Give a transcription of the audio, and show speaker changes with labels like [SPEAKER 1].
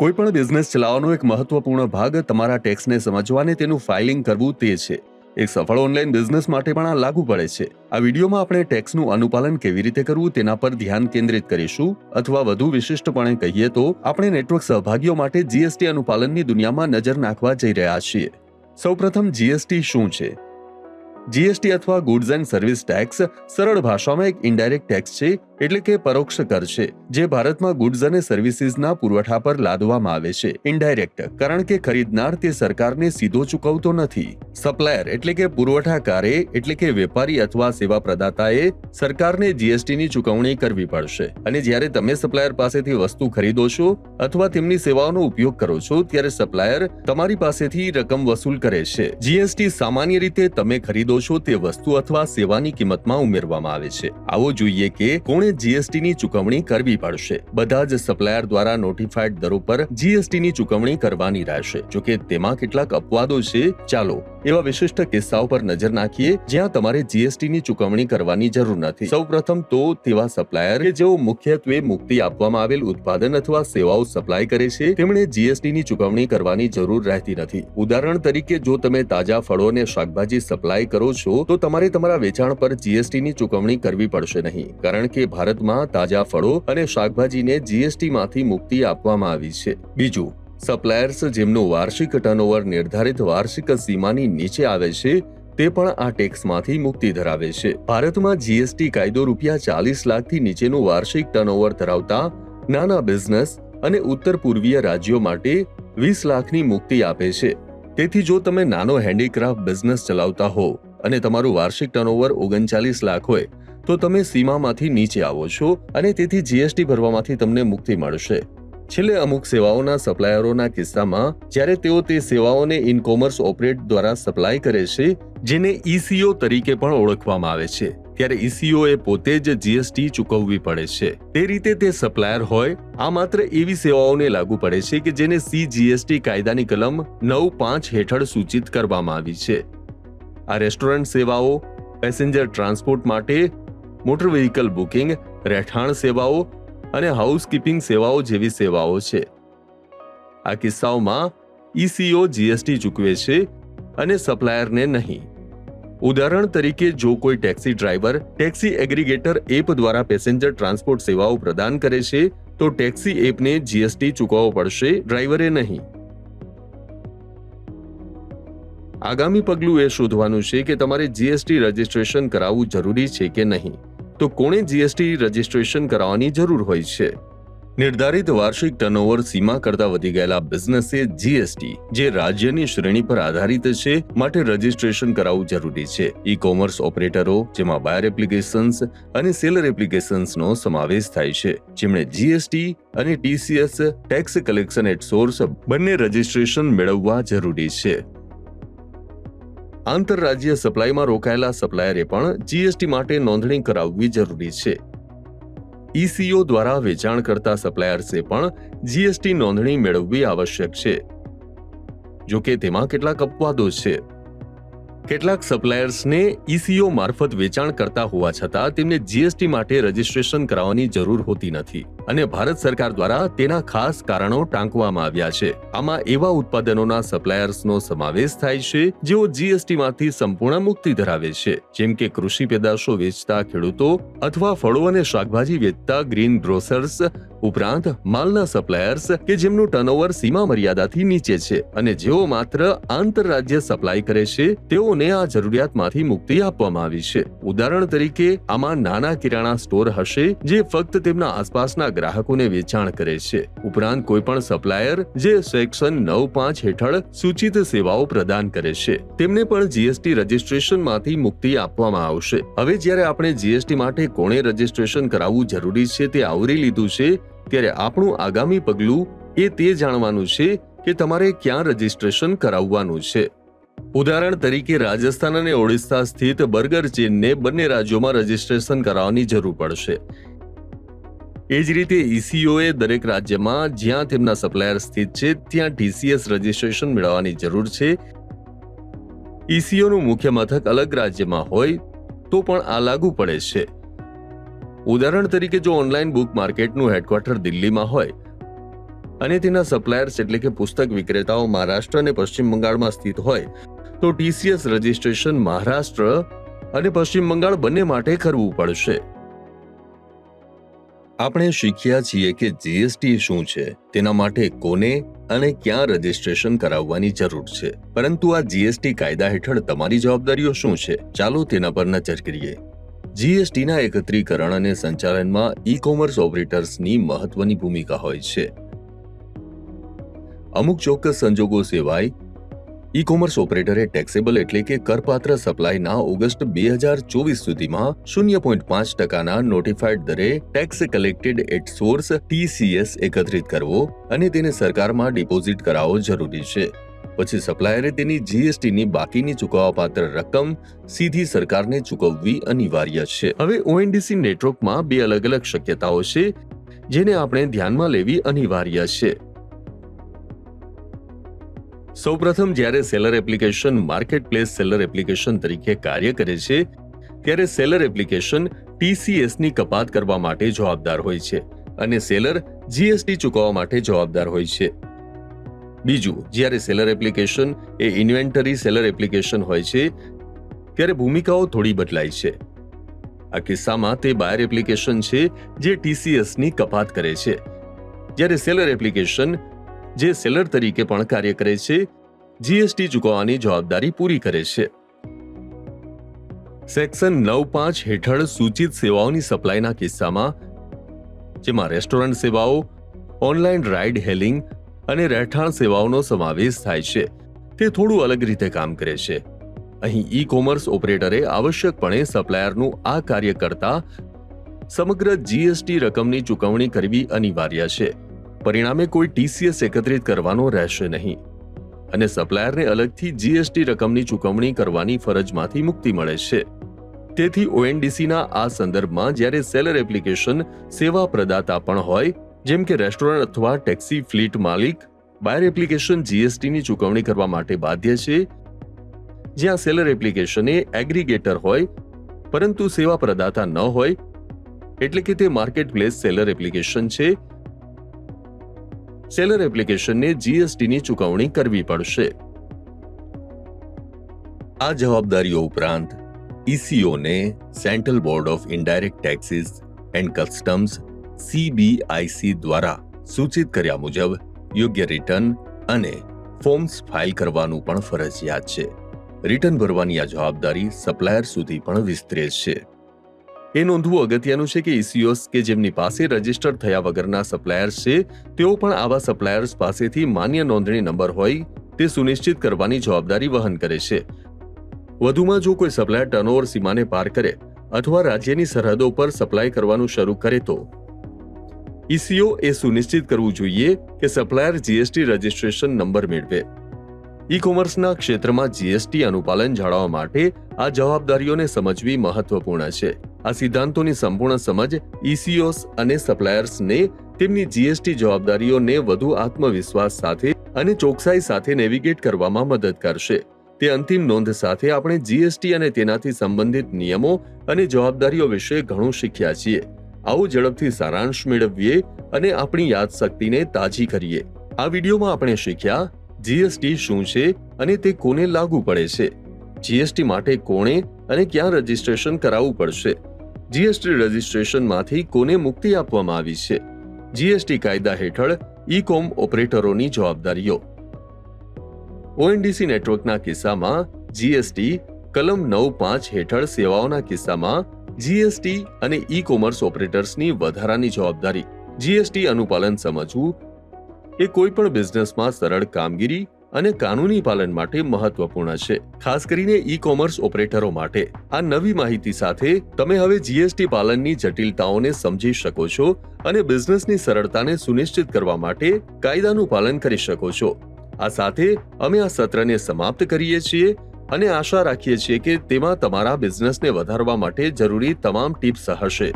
[SPEAKER 1] કોઈ પણ બિઝનેસ ચલાવવાનો એક મહત્વપૂર્ણ ભાગ તમારા ટેક્સને સમજવા અને તેનું ફાઇલિંગ કરવું તે છે. એક સફળ ઓનલાઈન બિઝનેસ માટે પણ આ લાગુ પડે છે. આ વિડીયોમાં આપણે ટેક્સનું અનુપાલન કેવી રીતે કરવું તેના પર ધ્યાન કેન્દ્રિત કરીશું અથવા વધુ વિશિષ્ટપણે કહીએ તો, આપણે નેટવર્ક સહભાગીઓ માટે જીએસટી અનુપાલનની દુનિયામાં નજર નાખવા જઈ રહ્યા છીએ. સૌપ્રથમ, જીએસટી શું છે? જીએસટી અથવા ગુડ્સ એન્ડ સર્વિસ ટેક્સ સરળ ભાષામાં એક ઇન્ડાયરેક્ટ ટેક્સ છે એટલે કે પરોક્ષ કર છે, જે ભારતમાં ગુડ્સ અને સર્વિસીસના પુરવઠા પર લાદવામાં આવે છે. ઇનડાયરેક્ટ કારણ કે ખરીદનાર તે સરકારને સીધો ચૂકવતો નથી. સપ્લાયર એટલે કે પુરવઠાકારે, એટલે કે વેપારી અથવા સેવા પ્રદાતાએ સરકારને જીએસટીની ચૂકવણી કરવી પડશે. અને જ્યારે તમે સપ્લાયર પાસેથી વસ્તુ ખરીદો છો, અથવા તેમની સેવાઓનો ઉપયોગ કરો છો, ત્યારે સપ્લાયર તમારી પાસેથી રકમ વસૂલ કરે છે. જીએસટી સામાન્ય રીતે તમે ખરીદો છો તે વસ્તુ અથવા સેવાની કિંમતમાં ઉમેરવામાં આવે છે. આવો જોઈએ કે કોણે જીએસટીની ચૂકવણી કરવી પડશે. બધા જ સપ્લાયર દ્વારા નોટિફાઈડ દરો પર જીએસટીની ચૂકવણી કરવાની રહેશે. જોકે તેમાં કેટલાક અપવાદો છે, ચાલો એવા વિશિષ્ટ કિસ્સાઓ પર નજર નાખીએ, જ્યાં તમારે જીએસટીની ચૂકવણી કરવાની જરૂર નથી. સૌપ્રથમ તો તેવા સપ્લાયર કે જેઓ મુખ્યત્વે મુક્તિ આપવામાં આવેલ ઉત્પાદન અથવા સેવાઓ સપ્લાય કરે છે, તેમણે જીએસટીની ચૂકવણી કરવાની જરૂર રહેતી નથી. ઉદાહરણ તરીકે, જો તમે તાજા ફળો અને શાકભાજી સપ્લાય કરો છો, તો તમારે તમારા વેચાણ પર જીએસટીની ચૂકવણી કરવી પડશે નહીં. કારણ કે ભારતમાં તાજા ફળો અને શાકભાજીને જીએસટીમાંથી મુક્તિ આપવામાં આવી છે. બીજું, સપ્લાયર્સ જેમનું વાર્ષિક ટર્નઓવર નિર્ધારિત વાર્ષિક સીમાની નીચે આવે છે, તે પણ આ ટેક્સમાંથી મુક્તિ ધરાવે છે. ભારતમાં જીએસટી કાયદો રૂપિયા ચાલીસ લાખથી નીચેનું વાર્ષિક ટર્નઓવર ધરાવતા નાના બિઝનેસ અને ઉત્તર પૂર્વીય રાજ્યો માટે વીસ લાખની મુક્તિ આપે છે. તેથી જો તમે નાનો હેન્ડીક્રાફ્ટ બિઝનેસ ચલાવતા હો અને તમારું વાર્ષિક ટર્નઓવર ઓગણચાલીસ લાખ હોય તો તમે સીમામાંથી નીચે આવો છો અને તેથી જીએસટી ભરવામાંથી તમને મુક્તિ મળશે. છેલ્લે અમુક સેવાઓના સપ્લાયરોના કિસ્સામાં, જ્યારે તેઓ તે સેવાઓને ઇન કોમર્સ ઓપરેટ દ્વારા સપ્લાય કરે છે, જેને ઈસીઓ તરીકે પણ ઓળખવામાં આવે છે, ત્યારે ઈસીઓ એ પોતે જ જીએસટી ચૂકવવી પડે છે. તે રીતે તે સપ્લાયર હોય, આ માત્ર એવી સેવાઓને લાગુ પડે છે કે જેને સી જીએસટી કાયદાની કલમ નવ પાંચ હેઠળ સૂચિત કરવામાં આવી છે. આ રેસ્ટોરન્ટ સેવાઓ, પેસેન્જર ટ્રાન્સપોર્ટ માટે મોટર વ્હીકલ બુકિંગ, રહેઠાણ સેવાઓ અને હાઉસકીપિંગ સેવાઓ જેવી સેવાઓ છે. આ કિસ્સાઓમાં ઈસીઓ જીએસટી ચૂકવે છે અને સપ્લાયરને નહીં. ઉદાહરણ તરીકે જો કોઈ taxi driver taxi aggregator app દ્વારા પેસેન્જર ટ્રાન્સપોર્ટ સેવાઓ પ્રદાન કરે છે, તો ટેક્સી એપને જીએસટી ચૂકવવો પડશે, ડ્રાઈવરે નહીં. આગામી પગલું એ શોધવાનું છે કે તમારે જીએસટી રજિસ્ટ્રેશન કરાવવું જરૂરી છે કે નહીં. તો કોણે જીએસટી રજીસ્ટ્રેશન કરાવવાની જરૂર હોય છે? નિર્ધારિત વાર્ષિક ટર્નઓવર સીમા કરતા વધી ગયેલા બિઝનેસે જીએસટી જે રાજ્યની શ્રેણી પર આધારિત છે, માટે રજિસ્ટ્રેશન કરાવવું જરૂરી છે. ઈ કોમર્સ ઓપરેટરો જેમાં બાયર એપ્લિકેશન્સ અને સેલર એપ્લિકેશન્સનો સમાવેશ થાય છે. જેમણે જીએસટી અને TCS tax collection at source બંને રજિસ્ટ્રેશન મેળવવા જરૂરી છે. આંતરરાજ્ય સપ્લાયમાં રોકાયેલા સપ્લાયરે પણ જીએસટી માટે નોંધણી કરાવવી જરૂરી છે. ઈસીઓ દ્વારા વેચાણ કરતા સપ્લાયર્સે પણ જીએસટી નોંધણી મેળવવી આવશ્યક છે. જો કે તેમાં કેટલાક અપવાદો છે. કેટલાક સપ્લાયર્સને ઈસીઓ મારફત વેચાણ કરતા હોવા છતાં તેમને જીએસટી માટે રજિસ્ટ્રેશન કરાવવાની જરૂર હોતી નથી. અને ભારત સરકાર દ્વારા તેના ખાસ કારણો ટાંકવામાં આવ્યા છે. આમાં એવા ઉત્પાદનોના સપ્લાયર્સનો સમાવેશ થાય છે, જેઓ જીએસટી માંથી સંપૂર્ણ મુક્તિ ધરાવે છે. જેમ કે કૃષિ પેદાશો વેચતા ખેડૂતો અથવા ફળો અને શાકભાજી વેચતા ગ્રીન ગ્રોસર્સ ઉપરાંત માલના સપ્લાયર્સ કે જેમનું ટર્નઓવર સીમા મર્યાદાથી નીચે છે. અને જેઓ માત્ર આંતરરાજ્ય સપ્લાય કરે છે, તેઓને આ જરૂરિયાતમાંથી મુક્તિ આપવામાં આવી છે. ઉદાહરણ તરીકે, આમાં નાના કિરાણા સ્ટોર હશે, જે ફક્ત તેમના આસપાસના ગ્રાહકોને વેચાણ કરે છે. ઉપરાંત કોઈ પણ સપ્લાયર જે સેક્શન નવ પાંચ હેઠળ સૂચિત સેવાઓ પ્રદાન કરે છે, તેમને પણ જીએસટી રજીસ્ટ્રેશનમાંથી મુક્તિ આપવામાં આવશે. હવે જ્યારે આપણે જીએસટી માટે કોણે રજીસ્ટ્રેશન કરાવવું જરૂરી છે તે આવરી લીધું છે, ત્યારે આપણું આગામી પગલું એ તે જાણવાનું છે કે તમારે ક્યાં રજીસ્ટ્રેશન કરાવવાનું છે. ઉદાહરણ તરીકે રાજસ્થાન અને ઓડિશા સ્થિત બર્ગર ચેનને બંને રાજ્યોમાં રજીસ્ટ્રેશન કરાવવાની જરૂર પડશે. એ જ રીતે ઈસીઓએ દરેક રાજ્યમાં જ્યાં તેમના સપ્લાયર સ્થિત છે, ત્યાં ટીસીએસ રજિસ્ટ્રેશન મેળવવાની જરૂર છે. ઈસીઓનું મુખ્ય મથક અલગ રાજ્યમાં હોય તો પણ આ લાગુ પડે છે. ઉદાહરણ તરીકે જો ઓનલાઈન બુક માર્કેટનું હેડક્વાર્ટર દિલ્હીમાં હોય અને તેના સપ્લાયર્સ એટલે કે પુસ્તક વિક્રેતાઓ મહારાષ્ટ્ર અને પશ્ચિમ બંગાળમાં સ્થિત હોય, તો ટીસીએસ રજિસ્ટ્રેશન મહારાષ્ટ્ર અને પશ્ચિમ બંગાળ બંને માટે કરવું પડશે. આપણે શીખ્યા છીએ કે જીએસટી શું છે, તેના માટે કોને અને ક્યાં રજિસ્ટ્રેશન કરાવવાની જરૂર છે. પરંતુ આ જીએસટી કાયદા હેઠળ તમારી જવાબદારીઓ શું છે, ચાલો તેના પર નજર કરીએ. જીએસટીના એકત્રીકરણ અને સંચાલનમાં ઈ કોમર્સ ઓપરેટર્સની મહત્વની ભૂમિકા હોય છે. અમુક ચોક્કસ સંજોગો સિવાય ઈ કોમર્સ ઓપરેટરે ટેક્સેબલ એટલે કે કરપાત્ર સપ્લાયના ઓગસ્ટ બે હજાર ચોવીસ સુધીમાં શૂન્ય પોઈન્ટ પાંચ ટકાના નોટિફાઈડ દરે tax collected at source TCS એકત્રિત કરવો અને તેને સરકારમાં ડિપોઝિટ કરાવવો જરૂરી છે. પછી સપ્લાયરે તેની જીએસટીની બાકીની ચૂકવવાપાત્ર રકમ સીધી સરકારને ચૂકવવી અનિવાર્ય છે. હવે ઓએનડીસી નેટવર્કમાં બે અલગ અલગ શક્યતાઓ છે, જેને આપણે ધ્યાનમાં લેવી અનિવાર્ય છે. સૌપ્રથમ જ્યારે seller application marketplace seller application તરીકે કાર્ય કરે છે, ત્યારે સેલર એપ્લિકેશન ટીસીએસની કપાત કરવા માટે જવાબદાર હોય છે અને સેલર જીએસટી ચૂકવવા માટે જવાબદાર હોય છે. બીજું, જ્યારે સેલર એપ્લિકેશન એ ઇન્વેન્ટરી સેલર એપ્લિકેશન હોય છે, ત્યારે ભૂમિકાઓ થોડી બદલાય છે. આ કિસ્સામાં તે બાયર એપ્લિકેશન છે જે ટીસીએસની કપાત કરે છે. જ્યારે સેલર એપ્લિકેશન જે સેલર તરીકે પણ કાર્ય કરે છે જીએસટી ચૂકવવાની જવાબદારી પૂરી કરે છે. સેક્શન નવ પાંચ હેઠળ સૂચિત સેવાઓની સપ્લાયના કિસ્સામાં, જેમાં રેસ્ટોરન્ટ સેવાઓ, ઓનલાઈન રાઇડ હેલિંગ અને રહેઠાણ સેવાઓનો સમાવેશ થાય છે. તે થોડું અલગ રીતે કામ કરે છે. અહીં ઈ કોમર્સ ઓપરેટરે આવશ્યકપણે સપ્લાયરનું આ કાર્ય કરતા સમગ્ર જીએસટી રકમની ચૂકવણી કરવી અનિવાર્ય છે. પરિણામે કોઈ ટીસીએસ એકત્રિત કરવાનો રહેશે નહીં. અને સપ્લાયરને અલગથી જીએસટી રકમની ચૂકવણી કરવાની ફરજમાંથી મુક્તિ મળે છે. તેથી ઓએનડીસીના આ સંદર્ભમાં જ્યારે સેલર એપ્લિકેશન સેવા પ્રદાતા પણ હોય, જેમ કે રેસ્ટોરન્ટ અથવા ટેક્સી ફ્લીટ માલિક બાયર એપ્લિકેશન જીએસટીની ચૂકવણી કરવા માટે બાધ્ય છે. જ્યાં સેલર એપ્લિકેશન એ એગ્રીગેટર હોય, પરંતુ સેવા પ્રદાતા ન હોય, એટલે કે તે માર્કેટ પ્લેસ સેલર એપ્લિકેશન છે સેલર એપ્લિકેશનને જીએસટીની ચૂકવણી કરવી પડશે. આ જવાબદારીઓ ઉપરાંત ઈસીઓને central board of indirect taxes and customs CBIC દ્વારા સૂચિત કર્યા મુજબ યોગ્ય રિટર્ન અને ફોર્મ્સ ફાઇલ કરવાનું પણ ફરજિયાત છે. રિટર્ન ભરવાની આ જવાબદારી સપ્લાયર સુધી પણ વિસ્તરે છે. એ નોંધવું અગત્યનું છે કે ઇસીઓસ કે જેમની પાસે રજિસ્ટર થયા વગરના સપ્લાયર્સ છે, તેઓ પણ આવા સપ્લાયર્સ પાસેથી માન્ય નોંધણી નંબર હોય તે સુનિશ્ચિત કરવાની જવાબદારી વહન કરે છે. વધુમાં જો કોઈ સપ્લાયર ટર્નઓવર સીમાને પાર કરે અથવા રાજ્યની સરહદો પર સપ્લાય કરવાનું શરૂ કરે તો. ઈસીઓ એ સુનિશ્ચિત કરવું જોઈએ કે સપ્લાયર જીએસટી રજિસ્ટ્રેશન નંબર મેળવે. ઈ કોમર્સના ક્ષેત્રમાં જીએસટી અનુપાલન જાળવવા માટે આ જવાબદારીઓને સમજવી મહત્વપૂર્ણ છે. આ સિદ્ધાંતોની સંપૂર્ણ સમજ ઈસીઓસ અને સપ્લાયર્સને, તેમની જીએસટી જવાબદારીઓને વધુ આત્મવિશ્વાસ સાથે અને ચોકસાઈ સાથે નેવિગેટ કરવામાં મદદ કરશે. તે અંતિમ નોંધ સાથે આપણે જીએસટી અને તેનાથી સંબંધિત નિયમો અને જવાબદારીઓ વિશે ઘણું શીખ્યા છીએ. આવો ઝડપથી સારાંશ મેળવીએ અને આપણી યાદશક્તિને તાજી કરીએ. આ વિડીયોમાં આપણે શીખ્યા, જીએસટી શું છે અને તે કોને લાગુ પડે છે? જીએસટી માટે કોણે અને ક્યાં રજીસ્ટ્રેશન કરાવવું પડશે? જીએસટી રજીસ્ટ્રેશનમાંથી કોને મુક્તિ આપવામાં આવી છે? જીએસટી કાયદા હેઠળ ઈ કોમ ઓપરેટરોની જવાબદારીઓ. ઓએનડીસી નેટવર્કના કિસ્સામાં જીએસટી કલમ નવ પાંચ હેઠળ સેવાઓના કિસ્સામાં જીએસટી અને ઈ કોમર્સ ઓપરેટર્સની વધારાની જવાબદારી. જીએસટી અનુપાલન સમજવું એ કોઈપણ બિઝનેસમાં સરળ કામગીરી અને કાનૂની પાલન માટે મહત્વપૂર્ણ છે. ખાસ કરીને ઈ કોમર્સ ઓપરેટરો માટે. આ નવી માહિતી સાથે તમે હવે જીએસટી પાલનની જટિલતાઓને સમજી શકો છો અને બિઝનેસની સરળતાને સુનિશ્ચિત કરવા માટે કાયદાનું પાલન કરી શકો છો. આ સાથે અમે આ સત્રને સમાપ્ત કરીએ છીએ અને આશા રાખીએ છીએ કે તેમાં તમારા બિઝનેસને વધારવા માટે જરૂરી તમામ ટિપ્સ હશે.